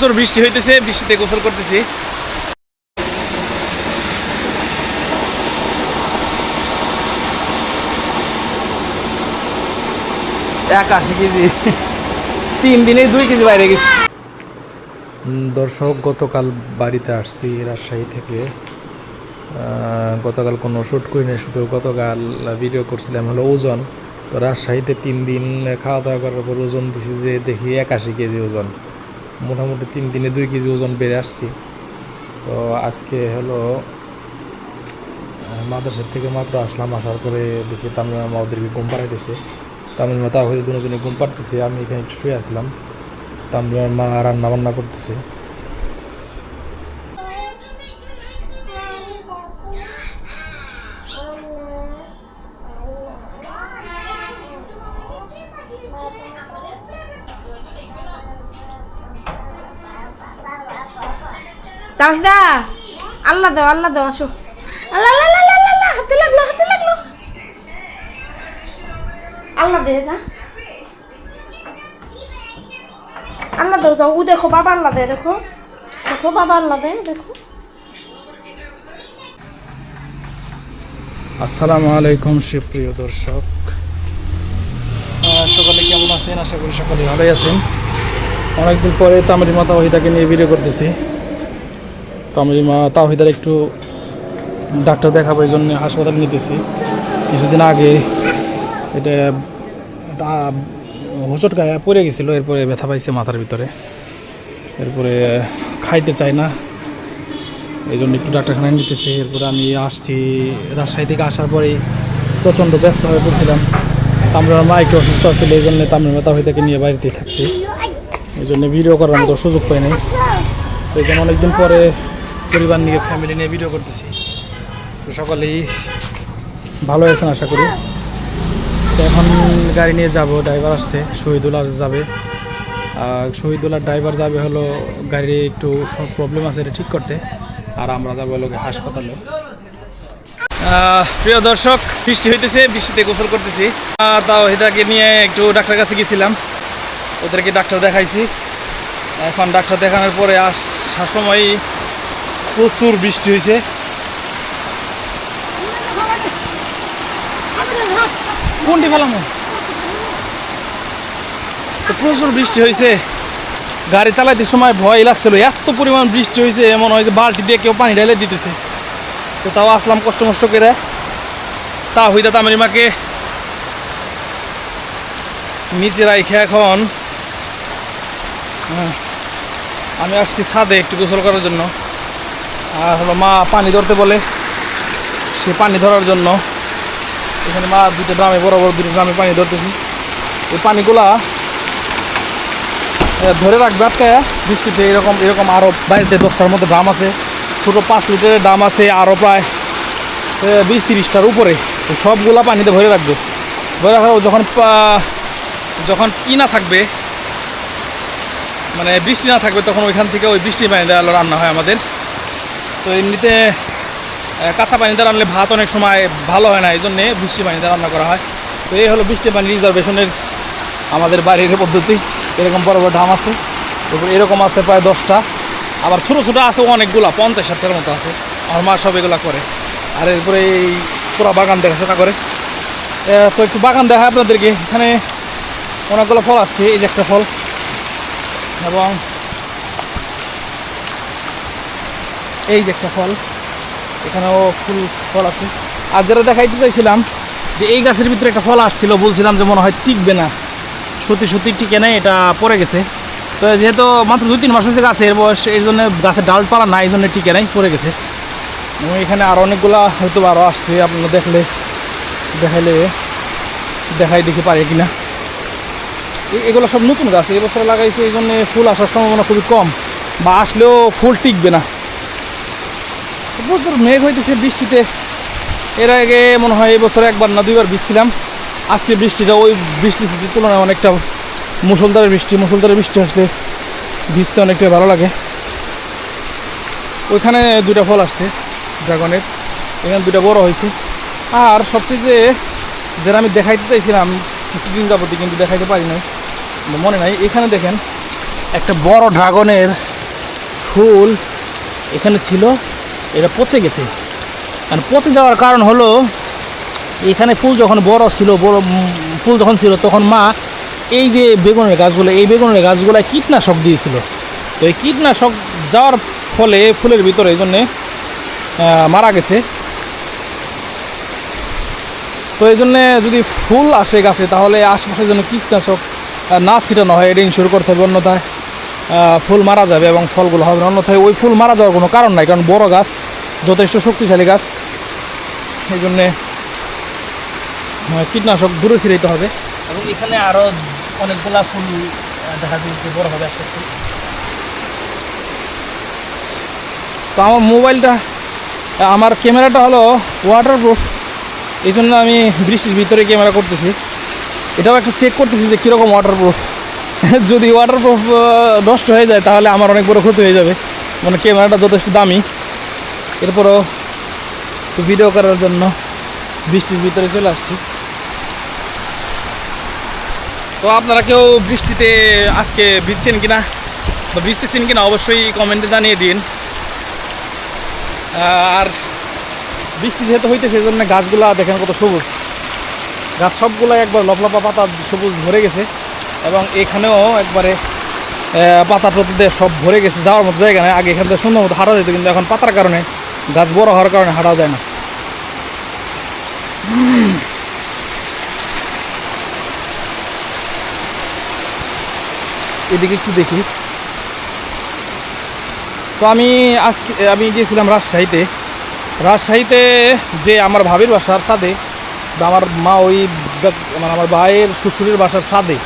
প্রচুর বৃষ্টি হইতেছে বৃষ্টিতে গোসল করতেছি। একাশি কেজি। তিন দিনে দুই কেজি বাইরে গেছি। দর্শক গতকাল বাড়িতে আসছি রাজশাহী থেকে। আহ, গতকাল কোনো শ্যুট করি নাই শুধু গতকাল ভিডিও করছিলাম হলো ওজন। তো রাজশাহীতে তিন দিন খাওয়া দাওয়া করার পর ওজন দিছি যে দেখি একাশি কেজি ওজন। মোটামুটি তিন দিনে দুই কেজি ওজন বেড়ে আসছি। তো আজকে হলো মাদ্রাসার থেকে মাত্র আসলাম, আসার পরে দেখি তামিল মা ওদেরকে ঘুম পাড়াইতেছে। তামিল তা হয়ে দুজনে ঘুম পাড়তেছে, আমি এখানে একটু শুয়ে আসলাম তামিল মা রান্না বান্না করতেছে। তাহিদা আল্লাহ দাও আল্লাহ দাও আসো। আল্লাহ আল্লাহ আল্লাহ আল্লাহ, হাতে লাগল হাতে লাগল। আল্লাহ দে না আল্লাহ দাও যাও ও দেখো বাবা আল্লাহ দে দেখো। দেখো বাবা আল্লাহ দে দেখো। আসসালামু আলাইকুম সুপ্রিয় দর্শক। সকলে কেমন আছেন? আশা করি সকলে ভালোই আছেন। অনেকদিন পরে তামরি মা তাওহিদাকে নিয়ে ভিডিও করতেছি। তামরি মা তাওহিদার একটু ডাক্তার দেখাবো এই জন্য হাসপাতালে নিতেছি। কিছুদিন আগে এটা হোঁচট গায়ে পড়ে গেছিল, এরপরে ব্যথা পাইছে মাথার ভিতরে। এরপরে খাইতে চায় না। এই জন্য একটু ডাক্তারখানায় নিতেছি। এরপরে আমি আসছি রাজশাহী থেকে আসার পরেই প্রচণ্ড ব্যস্ত হয়ে পড়ছিলাম। তামরার মা একটু অসুস্থ ছিল এই জন্য তামরার মাথা হয়ে থেকে নিয়ে বাড়িতেই থাকছি। এই জন্য ভিডিও করার মতো সুযোগ পাইনি এই জন্য অনেকদিন পরে পরিবার নিয়ে ফ্যামিলি নিয়ে ভিডিও করতেছি। তো সকলেই ভালো আছেন আশা করি। তো এখন গাড়ি নিয়ে যাব ড্রাইভার আসছে, শহীদুল যাবে। আর ড্রাইভার যাবে হলো গাড়ি একটু প্রবলেম আছে এটা ঠিক করতে। আর আমরা যাব হলো হাসপাতালে। প্রিয় দর্শক, বৃষ্টি হইতেছে, বৃষ্টিতে গোসল করতেছি। তাও এটাকে নিয়ে একটু ডাক্তার কাছে গেছিলাম। ওদেরকে ডাক্তার দেখাইছি। এখন ডাক্তার দেখানোর পরে আসার সময় প্রচুর বৃষ্টি হয়েছে। কোনটি ফেলাম? প্রচুর বৃষ্টি হয়েছে। গাড়ি চালাইতে সময় ভয় লাগছিল। এত পরিমাণ বৃষ্টি হয়েছে এমন হয় যে বালতি দিয়ে কেউ পানি ঢেলে দিতেছে। তো তাও আসলাম কষ্ট মষ্ট করে। তা হইতে তামিমাকে নিচে রাইখে এখন। আমি আসছি ছাদে একটু গোসল করার জন্য। আর হলো মা পানি ধরতে বলে। সে পানি ধরার জন্য এখানে মা দুটো ড্রামে, বড় বড় দুটো ড্রামে পানি ধরতেছি। এই পানিগুলা ধরে রাখবে আটকায় বৃষ্টিতে, এরকম এরকম আরও বাড়িতে দশটার মধ্যে ড্রাম আছে। ছোটো পাঁচ লিটারের ড্রাম আছে আরও প্রায় বিশ তিরিশটার উপরে। সবগুলা পানিতে ভরে রাখবে। ভরে রাখা যখন যখন কি না থাকবে মানে বৃষ্টি না থাকবে, তখন ওইখান থেকে ওই বৃষ্টির আলো রান্না হয় আমাদের। তো এমনিতে কাঁচা পানিতে রান্নলে ভাত অনেক সময় ভালো হয় না, এই জন্যে বৃষ্টি পানিতে রান্না করা হয়। তো এই হলো বৃষ্টি পানি রিজার্ভেশনের আমাদের বাড়ির পদ্ধতি। এরকম বড় বড় ডাম আছে, এরকম আছে প্রায় দশটা। আবার ছোটো ছোটো আছে অনেকগুলা, পঞ্চাশ ষাটটার মতো আছে। আমার মা সব এগুলো করে। আর এরপরে এই পুরো বাগান দেখাশোনা করে। তো একটু বাগান দেখায় আপনাদেরকে। এখানে অনেকগুলো ফল আসছে, এই যে একটা ফল। এবং এই যে একটা ফল। এখানেও ফুল, ফল আছে। আর যেটা দেখাইতে চাইছিলাম, যে এই গাছের ভিতরে একটা ফল আসছিল, বলছিলাম যে মনে হয় টিকবে না। সত্যি সত্যি টিকে নেই, এটা পড়ে গেছে। তো যেহেতু মাত্র দুই তিন মাস হয়েছে গাছের বয়স, এই জন্য গাছের ডালপালা নাই, এই জন্য টিকে নাই, পড়ে গেছে। এবং এখানে আরও অনেকগুলা হয়তো আরও আসছে, আপনারা দেখলে, দেখাইলে দেখাই দেখি পারে কিনা। এগুলো সব নতুন গাছ, এই বছর লাগাইছে, এই জন্য ফুল আসার সম্ভাবনা খুবই কম। বা আসলেও ফুল টিকবে না। প্রচুর মেঘ হইতেছে, বৃষ্টিতে। এর আগে মনে হয় এই একবার না দুইবার ভিজছিলাম আজকে বৃষ্টিটা ওই বৃষ্টির তুলনায় অনেকটা মুসলধারের বৃষ্টি মুসলধারের বৃষ্টি আসলে ভিজতে অনেকটা ভালো লাগে। ওইখানে দুটা ফল আসছে, ড্রাগনের। এখানে দুটা বড় হয়েছে। আর সবচেয়ে যে যেটা আমি দেখাইতে চাইছিলাম, কিছুদিন যাবতীয় কিন্তু দেখাইতে পারি নাই মনে নাই, এখানে দেখেন একটা বড় ড্রাগনের ফুল এখানে ছিল। এটা পচে গেছে। আর পচে যাওয়ার কারণ হলো, এখানে ফুল যখন বড় ছিল, বড় ফুল যখন ছিল, তখন মা এই যে বেগুনের গাছগুলো, এই বেগুনের গাছগুলো কীটনাশক দিয়েছিল। তো এই কীটনাশক যাওয়ার ফলে ফুলের ভিতরে এই জন্যে মারা গেছে। তো এই জন্যে যদি ফুল আসে গাছে, তাহলে আশেপাশে যেন কীটনাশক না ছিটানো হয়, এটা ইনশিওর করতে হবে অন্যথায়। ফুল মারা যাবে এবং ফলগুলো হবে। না। অন্যথায় ওই ফুল মারা যাওয়ার কোনো কারণ নাই কারণ বড় গাছ যথেষ্ট শক্তিশালী গাছ। এই জন্যে কীটনাশক দূরে ছিড়াইতে হবে। এবং এখানে আরও অনেকগুলা ফুল দেখা যায় বড় হবে আস্তে আস্তে। তো আমার মোবাইলটা আমার ক্যামেরাটা হলো ওয়াটারপ্রুফ এই জন্য আমি বৃষ্টির ভিতরে ক্যামেরা করতেছি। এটাও একটা চেক করতেছি যে কীরকম ওয়াটারপ্রুফ যদি ওয়াটারপ্রুফ নষ্ট হয়ে যায়, তাহলে আমার অনেক বড় ক্ষতি হয়ে যাবে। মানে ক্যামেরাটা যথেষ্ট দামি। এরপরও ভিডিও করার জন্য বৃষ্টির ভিতরে চলে আসছি। তো আপনারা কেউ বৃষ্টিতে আজকে ভিজছেন কিনা বা ভিজতেছেন কিনা অবশ্যই কমেন্টে জানিয়ে দিন। আর বৃষ্টি যেহেতু হইতে সেই জন্য গাছগুলা দেখেন কত সবুজ। গাছ সবগুলো একবার লপলপা পাতা সবুজ ভরে গেছে। এবং এখানেও একবারে পাতা দিয়ে সব ভরে গেছে, যাওয়ার মতো জায়গা নেই। আগে এখান থেকে সুন্দর মতো হাঁটা যেত, কিন্তু এখন পাতার কারণে গাছ বড় হওয়ার কারণে হাঁটা যায় না। এদিকে একটু দেখি। তো আমি আজকে, আমি গিয়েছিলাম রাজশাহীতে। রাজশাহীতে যে আমার ভাবির বাসার বা আমার মা ওই মানে আমার ভাইয়ের শ্বশুরের বাসার সাদে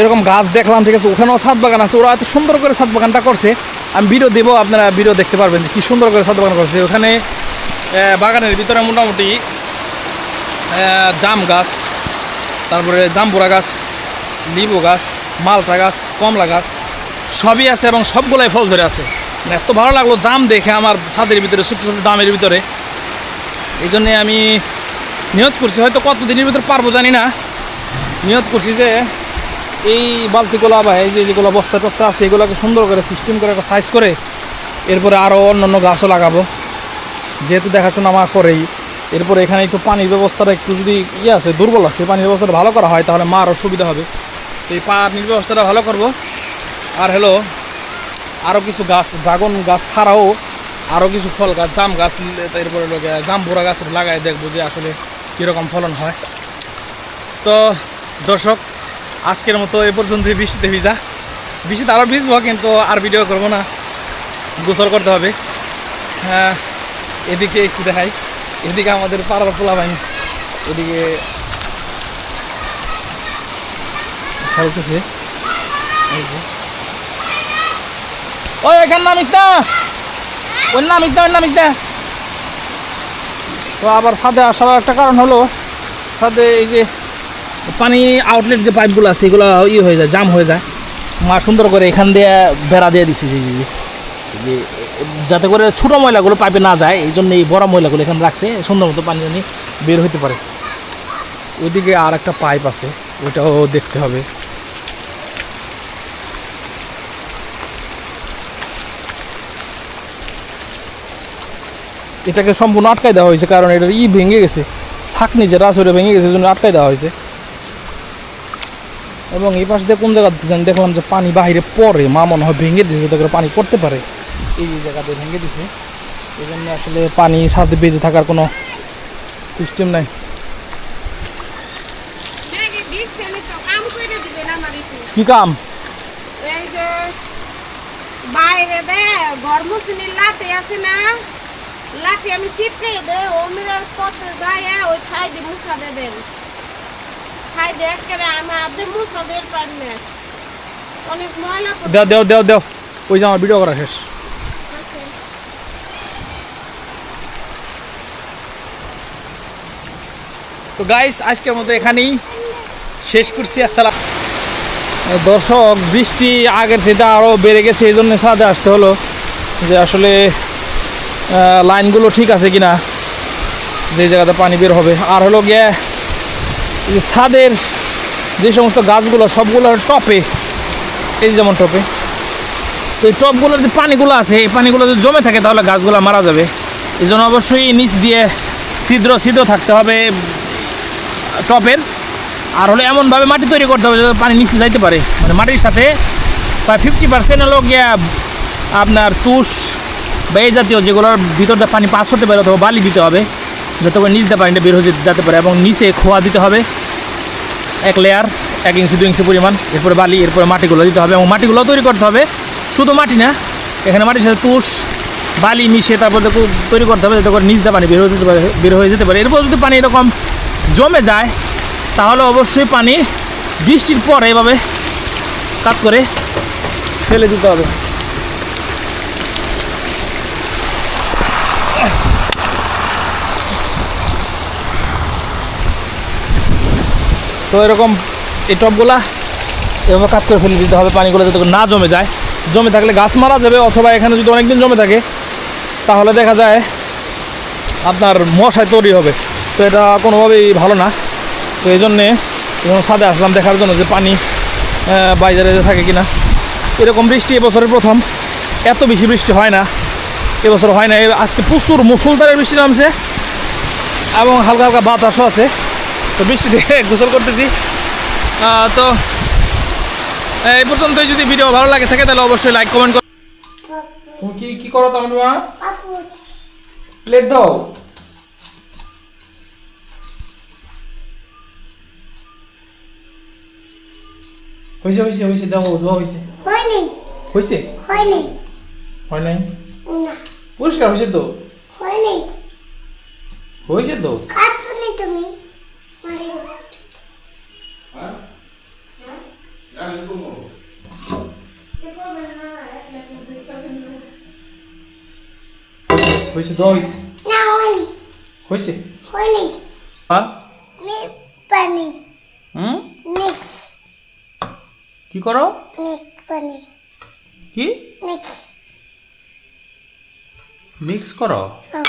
এরকম গাছ দেখলাম, ঠিক আছে? ওখানেও ছাদ বাগান আছে। ওরা এত সুন্দর করে ছাদ বাগানটা করছে। আমি ভিডিও দেবো, আপনারা ভিডিও দেখতে পারবেন যে কী সুন্দর করে ছাদ বাগান করছে। ওখানে বাগানের ভিতরে মোটামুটি জাম গাছ, তারপরে জাম্বুরা গাছ, লিবু গাছ, মালটা গাছ, কমলা গাছ, সবই আছে এবং সবগুলাই ফল ধরে আছে। মানে এত ভালো লাগল জাম দেখে আমার ছাদের ভিতরে ছোটো ছোটো ডামের ভিতরে। এই জন্যে আমি নিয়ত করছি, হয়তো কত দিনের ভিতরে পারব জানি না। নিয়ত করছি যে এই বালতিগুলো বা এই যে যেগুলো বস্তা টস্তা আছে, এগুলোকে সুন্দর করে সিস্টেম করে একটা সাইজ করে এরপরে আরও অন্য অন্য গাছও লাগাবো। যেহেতু দেখাশোনা আমার করেই, এরপরে এখানে একটু পানির ব্যবস্থাটা একটু যদি ইয়ে আছে, দুর্বল আছে, পানির ব্যবস্থাটা ভালো করা হয়, তাহলে মা আরও সুবিধা হবে। এই পানির ব্যবস্থাটা ভালো করব। আর হলো আরও কিছু গাছ, ড্রাগন গাছ ছাড়াও আরও কিছু ফল গাছ, জাম গাছ, এরপরে হলো জাম বুড়া গাছ লাগাই দেখব যে আসলে কীরকম ফলন হয়। তো দর্শক আজকের মতো এ পর্যন্তই বৃষ্টিতে ভিজা বৃষ্টিতে আরও ভিজবো, কিন্তু আর ভিডিও করব না। গোসল করতে হবে। হ্যাঁ এদিকে একটু দেখাই। এদিকে আমাদের পাড়ার পোলা বাইন এদিকে খেলতেছে। ওই এখানে নামিস না ওই নামিস না ওই নামিস না তো আবার ছাদে আসার একটা কারণ হলো, ছাদে এই যে পানি আউটলেট যে পাইপগুলো আছে, এগুলো ই হয়ে যায় জাম হয়ে যায়। মা সুন্দর করে এখান দিয়ে বেড়া দিয়ে দিছে যে, যাতে করে ছোটো ময়লাগুলো পাইপে না যায়, এই জন্য এই বড় ময়লাগুলো এখানে রাখছে, সুন্দর মতো পানি জানি বের হইতে পারে। ওইদিকে আর একটা পাইপ আছে, ওইটাও দেখতে হবে। এটাকে সম্পূর্ণ আটকাই দেওয়া হয়েছে, কারণ এটার ই ভেঙে গেছে। ছাকনি যেটা আছে ওটা ভেঙে গেছে জন্য আটকাই দেওয়া হয়েছে। এবং এই পাশ দিয়ে কোন জায়গা দিয়ে দেখলাম যে পানি বাহিরে পড়ে মা মনে হয় ভেঙে দিয়েছে যাতে করে পানি পড়তে পারে। এই যে জায়গাতে ভেঙে দিছে এই জন্য আসলে পানি সাথে বেঁচে থাকার কোনো সিস্টেম নাই। তো কি কাম? বাইরে দে লাঠি আছে না? আমি চিপকে দে পথে যায় ওই খাই মুসা দে দেন। দেও ওই যে আমার ভিডিও করা শেষ। তো গাইস আজকের মতো এখানেই শেষ করছি, আসসালাম। দর্শক, বৃষ্টি আগের যেটা আরও বেড়ে গেছে, এই জন্য ছাদে আসতে হলো। যে আসলে লাইনগুলো ঠিক আছে কিনা, যে জায়গাতে পানি বের হবে। আর হলো গিয়ে ছাদের যে সমস্ত গাছগুলো সবগুলোর টপে। এই যেমন টপে। তো এই টপগুলোর যে পানিগুলো আছে, এই পানিগুলো যদি জমে থাকে, তাহলে গাছগুলো মারা যাবে। এই জন্য অবশ্যই নিচ দিয়ে ছিদ্র ছিদ্র থাকতে হবে টপের। আর হলে এমনভাবে মাটি তৈরি করতে হবে যাতে পানি নিচে যাইতে পারে। মানে মাটির সাথে প্রায় ফিফটি পার্সেন্ট হলো গিয়া আপনার তুষ বা এই জাতীয় যেগুলোর ভিতরটা পানি পাস হতে পারে অথবা বালি দিতে হবে, যাতে করে নিচ দিয়ে পানিটা বের হয়ে যেতে পারে এবং নিচে খোয়া দিতে হবে। এক লেয়ার এক ইঞ্চি দু ইঞ্চি পরিমাণ। এরপরে বালি, এরপরে মাটিগুলো দিতে হবে এবং মাটিগুলো তৈরি করতে হবে। শুধু মাটি না, এখানে মাটির সাথে তুষ, বালি মিশিয়ে তারপর দেখো তৈরি করতে হবে, যাতে করে দিয়ে পানি বের হয়ে যেতে পারে, বের হয়ে যেতে পারে। এরপর যদি পানি এরকম জমে যায়, তাহলে অবশ্যই পানি বৃষ্টির পরে এভাবে কাট করে ফেলে দিতে হবে। তো এরকম এই টপগুলা এভাবে কাট করে ফেলে দিতে হবে পানিগুলো যাতে না জমে যায়। জমে থাকলে গাছ মারা যাবে অথবা এখানে যদি অনেকদিন জমে থাকে, তাহলে দেখা যায় আপনার মশায় তৈরি হবে। তো এটা কোনোভাবেই ভালো না। তো এই জন্যে যখন ছাদে আসলাম দেখার জন্য যে পানি বাইরে থাকে কিনা। এরকম বৃষ্টি এবছরের প্রথম। এত বেশি বৃষ্টি হয় না। এবছর হয় না। আজকে প্রচুর মুসুলধারের বৃষ্টি নামছে এবং হালকা হালকা বাতাসও আছে। তো বৃষ্টিতে গোসল করতেছি। তো এই পর্যন্তই যদি ভিডিও ভালো লাগে থাকে তাহলে অবশ্যই লাইক কমেন্ট করো তুমি কি কি করো তোমার মা? প্লেট দাও। হয়েছে হয়েছে হয়েছে দাও দাও হয়েছে হয়নি। হয়েছে হয়নি। হয় নাই? না। পরিষ্কার হয়েছে তো? হয়নি। হয়েছে তো? হয়েছে দাও হয়েছে না হয়নি হয়েছে হয়নি হ্যাঁ মিক পানি হুম মিক্স কি করো মিক পানি কি মিক্স মিক্স করো হ্যাঁ